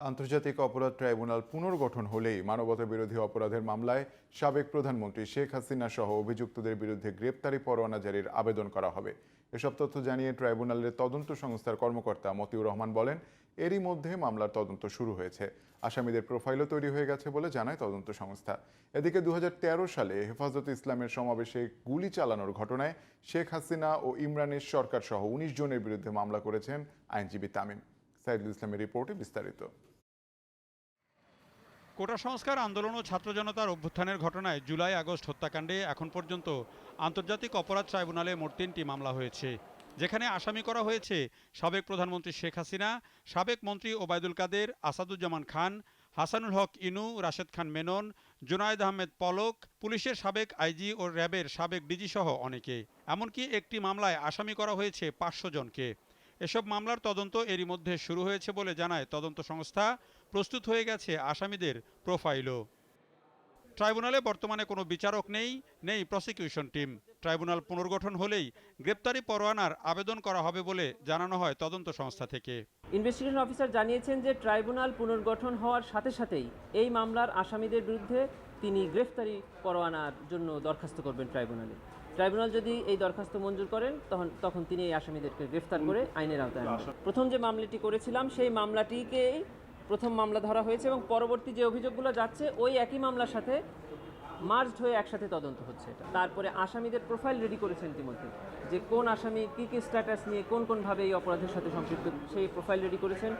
আন্তর্জাতিক অপরাধ ট্রাইব্যুনাল পুনর্গঠন হলেই মানবতা বিরোধী অপরাধের মামলায় সাবেক প্রধানমন্ত্রী শেখ হাসিনা সহ অভিযুক্তদের বিরুদ্ধে গ্রেপ্তারি পরোয়ানা জারির আবেদন করা হবে। এসব তথ্য জানিয়ে ট্রাইব্যুনালের তদন্ত সংস্থার কর্মকর্তা মতিউর রহমান বলেন, এরই মধ্যে মামলার তদন্ত শুরু হয়েছে। আসামিদের প্রোফাইলও তৈরি হয়ে গেছে বলে জানায় তদন্ত সংস্থা। এদিকে দু হাজার তেরো সালে হেফাজত ইসলামের সমাবেশে গুলি চালানোর ঘটনায় শেখ হাসিনা ও ইমরানের সরকার সহ উনিশ জনের বিরুদ্ধে মামলা করেছেন আইনজীবী তামিম। সাইদুল ইসলামের রিপোর্টে বিস্তারিত। কোটা সংস্কার, আন্দোলন ও ছাত্র জনতার অভ্যুত্থানের ঘটনায় জুলাই আগস্ট হত্যাকাণ্ডে এখন পর্যন্ত আন্তর্জাতিক অপরাধ ট্রাইব্যুনালে মোট তিনটি মামলা হয়েছে, যেখানে আসামি করা হয়েছে সাবেক প্রধানমন্ত্রী শেখ হাসিনা, সাবেক মন্ত্রী ওবায়দুল কাদের, আসাদুজ্জামান খান, হাসানুল হক ইনু, রাশেদ খান মেনন, জুনায়েদ আহমেদ পলক, পুলিশের সাবেক আইজি ও র্যাবের সাবেক ডিজি সহ অনেকে। এমনকি একটি মামলায় আসামি করা হয়েছে পাঁচশো জনকে। এসব মামলার তদন্ত এরই মধ্যে শুরু হয়েছে বলে জানায় তদন্ত সংস্থা। প্রস্তুত হয়ে গেছে আসামিদের প্রোফাইলও। ট্রাইব্যুনালে বর্তমানে কোনো বিচারক নেই নেই প্রসিকিউশন টিম। ট্রাইব্যুনাল পুনর্গঠন হলেই গ্রেপ্তারি পরোয়ানার আবেদন করা হবে বলে জানানো হয় তদন্ত সংস্থা থেকে। ইনভেস্টিগেশন অফিসার জানিয়েছেন যে ট্রাইব্যুনাল পুনর্গঠন হওয়ার সাথে সাথেই এই মামলার আসামিদের বিরুদ্ধে তিনি গ্রেফতারি পরোয়ানার জন্য দরখাস্ত করবেন ট্রাইব্যুনালে। ট্রাইব্যুনাল যদি এই দরখাস্ত মঞ্জুর করেন তখন তখন তিনি এই আসামিদেরকে গ্রেফতার করে আইনের আওতায় আনেন প্রথম যে মামলাটি করেছিলাম সেই মামলাটিকে প্রথম মামলা ধরা হয়েছে এবং পরবর্তী যে অভিযোগগুলো যাচ্ছে ওই একই মামলার সাথে মার্জড হয়ে একসাথে তদন্ত হচ্ছে এটা। তারপরে আসামিদের প্রোফাইল রেডি করেছেন ইতিমধ্যে যে কোন আসামি কী কী স্ট্যাটাস নিয়ে কোন কোনভাবে এই অপরাধের সাথে সম্পৃক্ত, সেই প্রোফাইল রেডি করেছেন।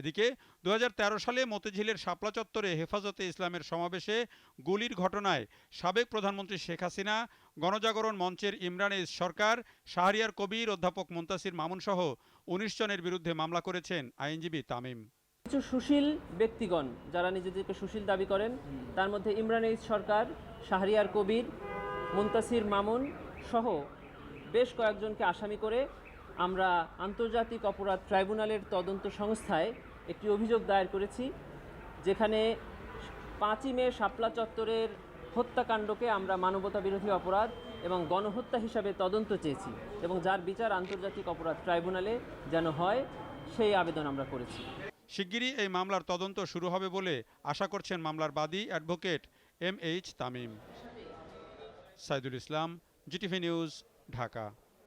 এদিকে দুহাজার তেরো সালে মতিঝিলের শাপলা চত্বরে হেফাজতে ইসলামের সমাবেশে গুলির ঘটনায় সাবেক প্রধানমন্ত্রী শেখ হাসিনা, গণজাগরণ মঞ্চের ইমরান ইস সরকার, শাহরিয়ার কবির অধ্যাপক মুন্তাসির মামুন সহ উনিশ জনের বিরুদ্ধে মামলা করেছেন আইনজীবী তামিম। কিছু সুশীল ব্যক্তিগণ যারা নিজেদেরকে সুশীল দাবি করেন, তার মধ্যে ইমরান এইচ সরকার, শাহরিয়ার কবির, মুন্তাসির মামুন সহ বেশ কয়েকজনকে আসামি করে আমরা আন্তর্জাতিক অপরাধ ট্রাইব্যুনালের তদন্ত সংস্থায় একটি অভিযোগ দায়ের করেছি, যেখানে পাঁচই মে শাপলা চত্বরের হত্যাকাণ্ডকে আমরা মানবতা বিরোধী অপরাধ এবং গণহত্যা হিসাবে তদন্ত চেয়েছি এবং যার বিচার আন্তর্জাতিক অপরাধ ট্রাইব্যুনালে যেন হয়, সেই আবেদন আমরা করেছি। শিগগিরই এই মামলার তদন্ত শুরু হবে বলে আশা করছেন মামলার বাদী advocate M H Tamim. Saidul Islam, GTV news, Dhaka.